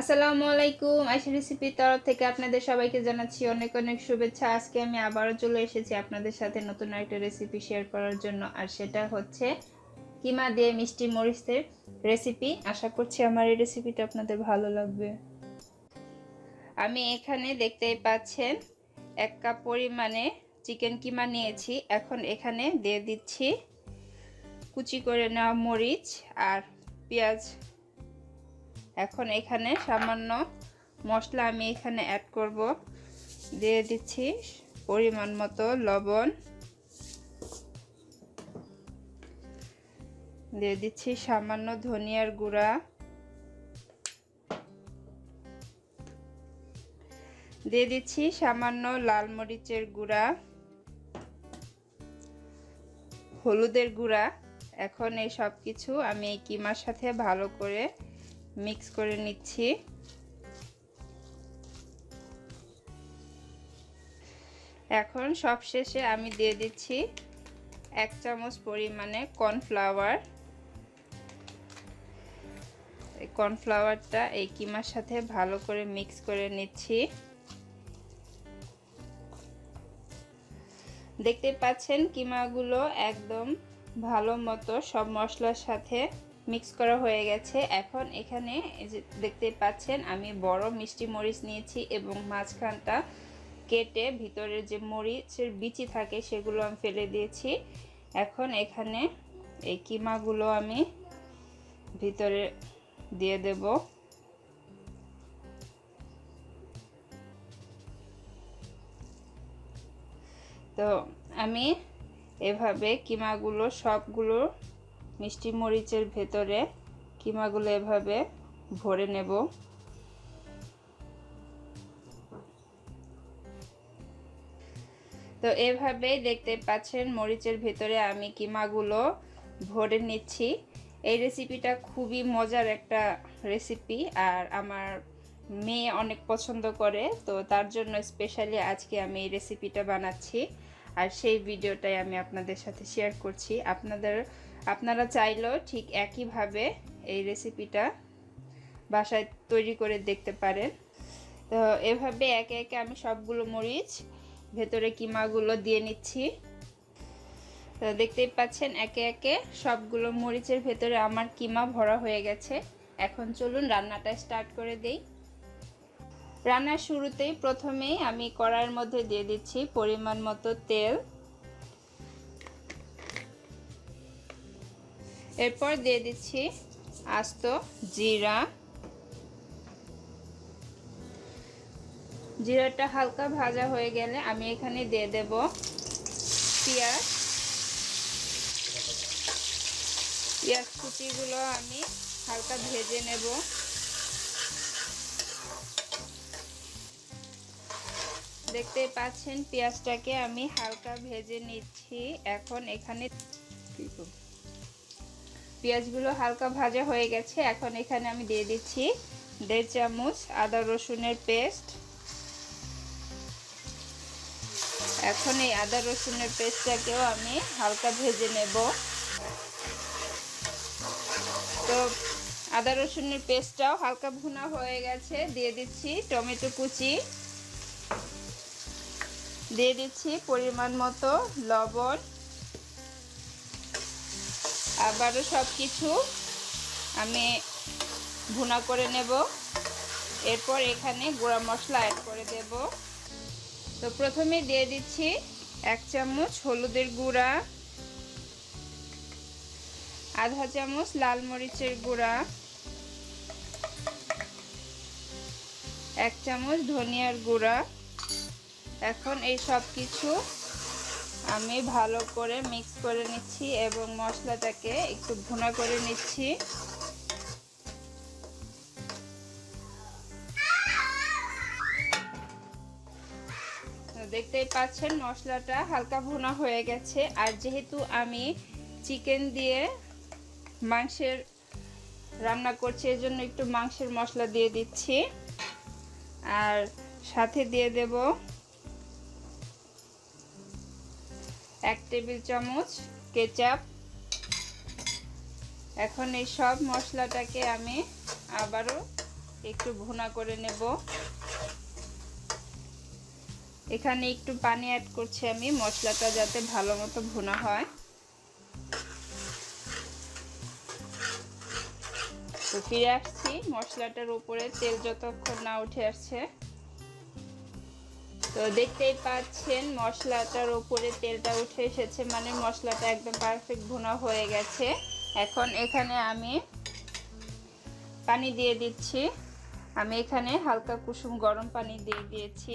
আসসালামু আলাইকুম আইসি রেসিপির তরফ থেকে আপনাদের সবাইকে জানাচ্ছি অনেক অনেক শুভেচ্ছা। আজকে আমি আবারও চলে এসেছি আপনাদের সাথে নতুন একটা রেসিপি শেয়ার করার জন্য, আর সেটা হচ্ছে কিমা দিয়ে মিষ্টি মরিচের রেসিপি। আশা করছি আমার এই রেসিপিটা আপনাদের ভালো লাগবে। আমি এখানে দেখতেই পাচ্ছেন, এক কাপ পরিমাণে চিকেন কিমা নিয়েছি। এখন এখানে দিয়ে দিচ্ছি কুচি করে নেওয়া মরিচ আর পেঁয়াজ এখন এখানে সামান্য মশলা আমি এখানে অ্যাড করব। দিয়ে দিচ্ছি পরিমাণ মতো লবণ। দিয়ে দিচ্ছি সামান্য ধনিয়ার গুঁড়া। দিয়ে দিচ্ছি সামান্য লাল মরিচের গুঁড়া। হলুদের গুঁড়া। এখন এই সব কিছু আমি এই কিমার সাথে ভালো করে মিক্স করে নিচ্ছি। এখন সব শেষে আমি দিয়ে দিচ্ছি এক চামচ পরিমাণে কর্নফ্লাওয়ার। কর্নফ্লাওয়ারটা এই কিমার সাথে ভালো করে মিক্স করে নিচ্ছি। দেখতে পাচ্ছেন কিমাগুলো একদম ভালো মতো সব মশলার সাথে মিক্স করা হয়ে গেছে। এখন এখানে দেখতে পাচ্ছেন, আমি বড় মিষ্টি মরিচ নিয়েছি এবং মাঝখানটা কেটে ভিতরে যে মরিচের বিচি থাকে সেগুলো আমি ফেলে দিয়েছি। এখন এখানে এই কিমাগুলো আমি ভিতরে দিয়ে দেব। তো আমি এভাবে কিমাগুলো সবগুলো মিষ্টি মরিচের ভেতরে কিমাগুলো এভাবে ভরে নেব। তো এভাবেই দেখতে পাচ্ছেন মরিচের ভেতরে আমি কিমাগুলো ভরে নিচ্ছি। এই রেসিপিটা খুবই মজার একটা রেসিপি আর আমার মেয়ে অনেক পছন্দ করে, তো তার জন্য স্পেশালি আজকে আমি এই রেসিপিটা বানাচ্ছি। আর সেই ভিডিওটাই আমি আপনাদের সাথে শেয়ার করছি। আপনাদের আপনারা চাইলেও ঠিক একইভাবে এই রেসিপিটা বাসায় তৈরি করে দেখতে পারেন। তো এভাবে একে একে আমি সবগুলো মরিচ, ভেতরে কিমাগুলো দিয়ে নিচ্ছি। তো দেখতেই পাচ্ছেন একে একে সবগুলো মরিচের ভেতরে আমার কিমা ভরা হয়ে গেছে। এখন চলুন রান্নাটা স্টার্ট করে দেই। রান্নার শুরুতেই প্রথমেই আমি কড়াইয়ের মধ্যে দিয়ে দিচ্ছি পরিমাণ মতো তেল। এরপর দিয়ে দিচ্ছি আস্ত জিরা। জিরাটা হালকা ভাজা হয়ে গেলে আমি এখানে দিয়ে দেব পেঁয়াজ। পেঁয়াজ কুচিগুলো আমি হালকা ভেজে নেব। দেখতেই পাচ্ছেন পেঁয়াজটাকে আমি হালকা ভেজে নিচ্ছি। এখন এখানে পেঁয়াজগুলো হালকা ভাজা হয়ে গেছে, এখন এখানে আমি দিয়ে দিচ্ছি দেড় চামচ আদা রসুনের পেস্ট। এখন এই আদা রসুনের পেস্টটাকেও আমি হালকা ভেজে নেব। তো আদা রসুনের পেস্টটাও হালকা ভুনা হয়ে গেছে, দিয়ে দিচ্ছি টমেটো কুচি। দিয়ে দিচ্ছি পরিমাণ মতো লবণ। আবারও সব কিছু আমি ভুনা করে নেব। এরপর এখানে গুঁড়া মশলা অ্যাড করে দেব। তো প্রথমে দিয়ে দিচ্ছি এক চামচ হলুদের গুঁড়া, আধা চামচ লাল মরিচের গুঁড়া, এক চামচ ধনিয়ার গুঁড়া। এখন এই সব কিছু আমি ভালো করে মিক্স করে নিচ্ছি এবং মশলাটাকে একটু ভুনা করে নিচ্ছি। দেখতেই পাচ্ছেন মশলাটা হালকা ভুনা হয়ে গেছে। আর যেহেতু আমি চিকেন দিয়ে মাংসের রান্না করছি এই জন্য একটু মাংসের মশলা দিয়ে দিচ্ছি। আর সাথে দিয়ে দেব এক টেবিল চামচ কেচাপ। এখন এই সব মশলাটাকে আমি আবারও একটু ভুনা করে নেব। এখানে একটু পানি অ্যাড করছি আমি, মশলাটা যাতে ভালো মতো ভুনা হয়। তো ফিরে আসছি, মশলাটার উপরে তেল যতক্ষণ না উঠে আসছে। তো দেখতেই পাচ্ছেন, মশলাটার উপরে তেলটা উঠে এসেছে মানে মশলাটা একদম পারফেক্ট ভুনা হয়ে গেছে। এখন এখানে আমি পানি দিয়ে দিচ্ছি। আমি এখানে হালকা কুসুম গরম পানি দিয়ে দিয়েছি।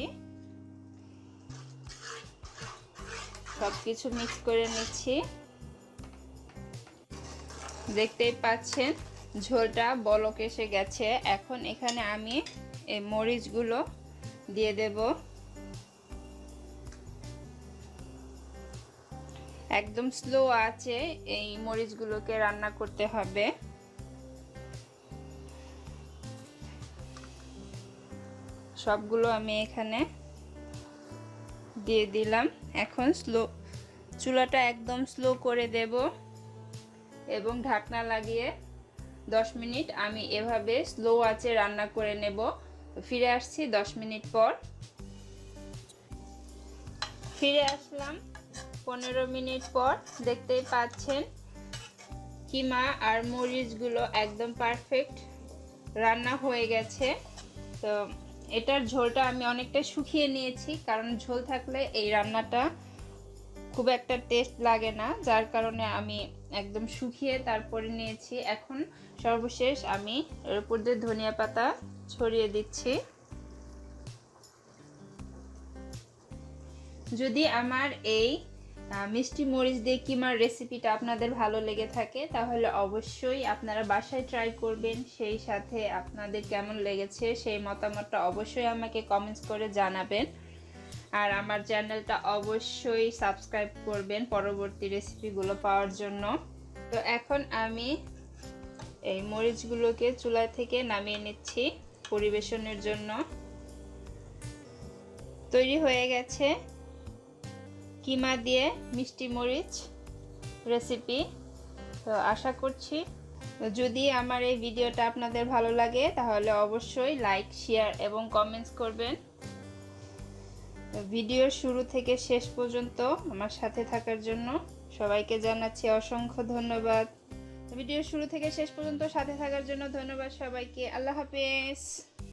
সব কিছু মিক্স করে নিচ্ছি। দেখতেই পাচ্ছেন, ঝোলটা বলক এসে গেছে। এখন এখানে আমি এই মরিচগুলো দিয়ে দেব। একদম স্লো আছে এই মরিচগুলোকে রান্না করতে হবে। সবগুলো আমি এখানে দিয়ে দিলাম। এখন স্লো, চুলাটা একদম স্লো করে দেব এবং ঢাকনা লাগিয়ে 10 মিনিট আমি এভাবে স্লো আঁচে রান্না করে নেব। ফিরে আসছি 10 মিনিট পর। ফিরে আসলাম। পনেরো মিনিট পর দেখতেই পাচ্ছেন কিমা আর মরিচগুলো একদম পারফেক্ট রান্না হয়ে গেছে। তো এটার ঝোলটা আমি অনেকটা শুকিয়ে নিয়েছি, কারণ ঝোল থাকলে এই রান্নাটা খুব একটা টেস্ট লাগে না। যার কারণে আমি একদম শুকিয়ে তারপরে নিয়েছি। এখন সর্বশেষ আমি এর উপর দিয়ে ধনিয়া পাতা ছড়িয়ে দিচ্ছি। যদি আমার এই মিষ্টি মরিচ দিয়ে কিমার রেসিপিটা আপনাদের ভালো লেগে থাকে, তাহলে অবশ্যই আপনারা বাসায় ট্রাই করবেন। সেই সাথে আপনাদের কেমন লেগেছে, সেই মতামতটা অবশ্যই আমাকে কমেন্টস করে জানাবেন। আর আমার চ্যানেলটা অবশ্যই সাবস্ক্রাইব করবেন পরবর্তী রেসিপিগুলো পাওয়ার জন্য। তো এখন আমি এই মরিচগুলোকে চুলা থেকে নামিয়ে নিচ্ছি পরিবেশনের জন্য। তৈরি হয়ে গেছে। কিমা দিয়ে মিষ্টি মরিচ রেসিপি তো আশা করছি যদি আমার এই ভিডিওটা আপনাদের ভালো লাগে, তাহলে অবশ্যই লাইক শেয়ার এবং কমেন্টস করবেন। ভিডিওর শুরু থেকে শেষ পর্যন্ত আমার সাথে থাকার জন্য সবাইকে জানাচ্ছি অসংখ্য ধন্যবাদ। ভিডিওর শুরু থেকে শেষ পর্যন্ত সাথে থাকার জন্য ধন্যবাদ সবাইকে। আল্লাহ হাফেজ।